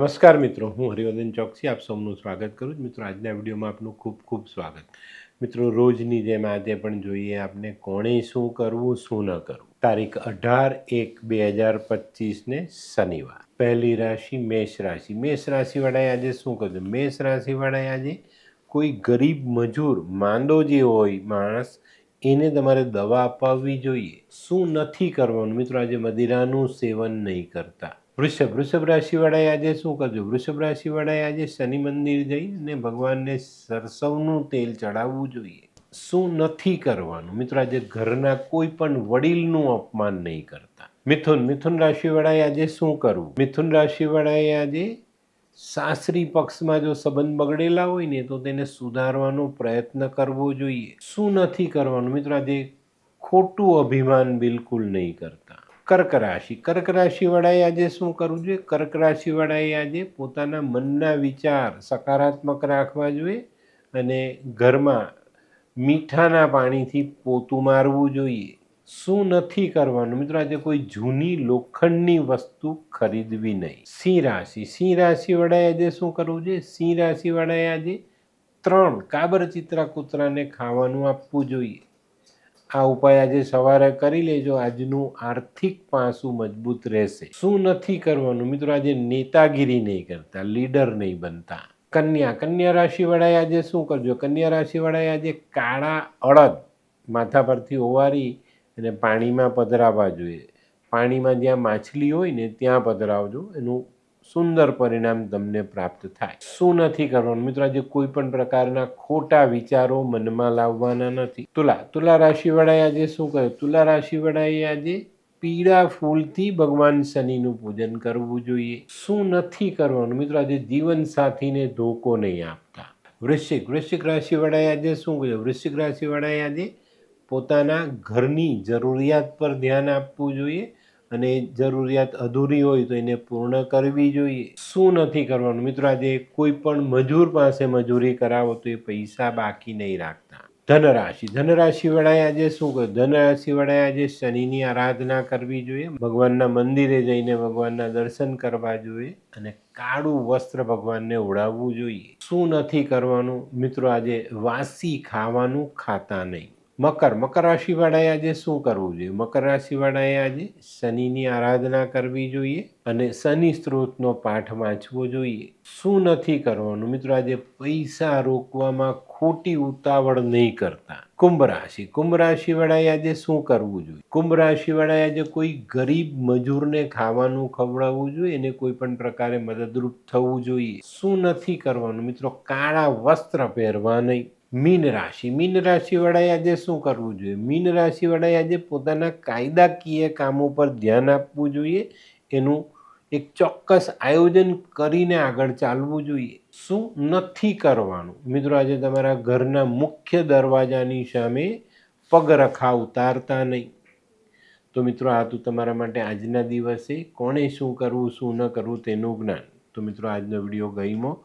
નમસ્કાર મિત્રો, હું હરિવર્ધન ચોકસી, આપ સૌનું સ્વાગત કરું છું. મિત્રો, આજના વિડીયોમાં આપનું ખૂબ ખૂબ સ્વાગત. મિત્રો, રોજની જેમ આજે પણ જોઈએ આપને કોણે શું કરવું, શું ન કરવું. તારીખ અઢાર એક બે હજાર પચીસને શનિવાર. પહેલી રાશિ મેષ રાશિ. મેષ રાશિવાળાએ આજે શું કરવું મેષ રાશિવાળાએ આજે કોઈ ગરીબ મજૂર, માંદો જે હોય માણસ, એને તમારે દવા અપાવવી જોઈએ. શું નથી કરવાનું? મિત્રો, આજે મદિરાનું સેવન નહીં કરતા. વૃષભ વૃષભ રાશિવાળાએ આજે શું કરજો વૃષભ રાશિવાળાએ આજે શનિ મંદિર જઈને ભગવાનને સરસવનું તેલ ચડાવવું જોઈએ. શું નથી કરવાનું? મિત્રો, આજે ઘરના કોઈ પણ વડીલનું અપમાન નહીં કરતા. મિથુન મિથુન રાશિવાળાએ આજે શું કરવું? મિથુન રાશિવાળાએ આજે સાસરી પક્ષમાં જો સંબંધ બગડેલા હોય ને, તો તેને સુધારવાનો પ્રયત્ન કરવો જોઈએ. શું નથી કરવાનું? મિત્રો, આજે ખોટું અભિમાન બિલકુલ નહીં કરતા. કર્ક રાશિ. કર્ક રાશિવાળાએ આજે શું કરવું જોઈએ? કર્ક રાશિવાળાએ આજે પોતાના મનના વિચાર સકારાત્મક રાખવા જોઈએ અને ઘરમાં મીઠાના પાણીથી પોતું મારવું જોઈએ. શું નથી કરવાનું? મિત્રો, આજે કોઈ જૂની લોખંડની વસ્તુ ખરીદવી નહીં. સિંહ રાશિ. સિંહ રાશિવાળાએ આજે શું કરવું જોઈએ? સિંહ રાશિવાળાએ આજે ત્રણ કાબર ચિત્રા કૂતરાને ખાવાનું આપવું જોઈએ. આ ઉપાય આજે સવારે કરી લેજો. આજનું આર્થિક પાસું મજબૂત રહેશે. શું નથી કરવાનું? મિત્રો, આજે નેતાગીરી નહીં કરતા, લીડર નહીં બનતા. કન્યા કન્યા રાશિવાળાએ આજે શું કરજો? કન્યા રાશિવાળાએ આજે કાળા અડદ માથા પરથી ઓવારી અને પાણીમાં પધરાવવા જોઈએ. પાણીમાં જ્યાં માછલી હોય ને, ત્યાં પધરાવજો. એનું સુંદર પરિણામ તમને પ્રાપ્ત થાય. શું નથી કરવાનું? મિત્રો, આજે કોઈ પણ પ્રકારના ખોટા વિચારો મનમાં લાવવાના નથી. તુલા તુલા રાશિવાળાએ આજે શું કહ્યું? તુલા રાશિવાળાએ આજે પીળા ફૂલથી ભગવાન શનિનું પૂજન કરવું જોઈએ. શું નથી કરવાનું? મિત્રો, આજે જીવન સાથીને ધોકો નહીં આપતા. વૃશ્ચિક વૃશ્ચિક રાશિવાળાએ આજે શું કર્યું વૃશ્ચિક રાશિવાળાએ આજે પોતાના ઘરની જરૂરિયાત પર ધ્યાન આપવું જોઈએ. અને જરૂરિયાત અધૂરી હોય તો એને પૂર્ણ કરવી જોઈએ. શું નથી કરવાનું? મિત્રો, આજે કોઈ પણ મજૂર પાસે મજૂરી કરાવો તો એ પૈસા બાકી નહીં રાખતા. ધનરાશિ. ધનરાશિવાળાએ આજે શું કર્યું? ધનરાશિવાળાએ આજે શનિની આરાધના કરવી જોઈએ, ભગવાનના મંદિરે જઈને ભગવાનના દર્શન કરવા જોઈએ અને કાળું વસ્ત્ર ભગવાનને ઓઢાવવું જોઈએ. શું નથી કરવાનું? મિત્રો, આજે વાસી ખાવાનું ખાતા નહીં. મકર મકર રાશિવાળાએ આજે શું કરવું જોઈએ? મકર રાશિવાળાએ આજે શનિની આરાધના કરવી જોઈએ અને શનિ સ્ત્રોતનો પાઠ વાંચવો જોઈએ. શું નથી કરવાનું? મિત્રો, આજે પૈસા રોકવામાં ખોટી ઉતાવળ નહીં કરતા. કુંભ રાશિ, કુંભ રાશિવાળાએ આજે શું કરવું જોઈએ? કુંભ રાશિવાળાએ આજે કોઈ ગરીબ મજૂરને ખાવાનું ખવડાવવું જોઈએ એને કોઈ પણ પ્રકારે મદદરૂપ થવું જોઈએ. શું નથી કરવાનું? મિત્રો, કાળા વસ્ત્ર પહેરવા નહીં. મીન રાશિ. મીન રાશિવાળાએ આજે શું કરવું જોઈએ? મીન રાશિવાળાએ આજે પોતાના કાયદાકીય કામો પર ધ્યાન આપવું જોઈએ. એનું એક ચોક્કસ આયોજન કરીને આગળ ચાલવું જોઈએ. શું નથી કરવાનું? મિત્રો, આજે તમારા ઘરના મુખ્ય દરવાજાની સામે પગરખા ઉતારતા નહીં. તો મિત્રો, આ તો તમારા માટે આજના દિવસે કોણે શું કરવું, શું ન કરવું તેનું જ્ઞાન. તો મિત્રો, આજનો વીડિયો ગમ્યો.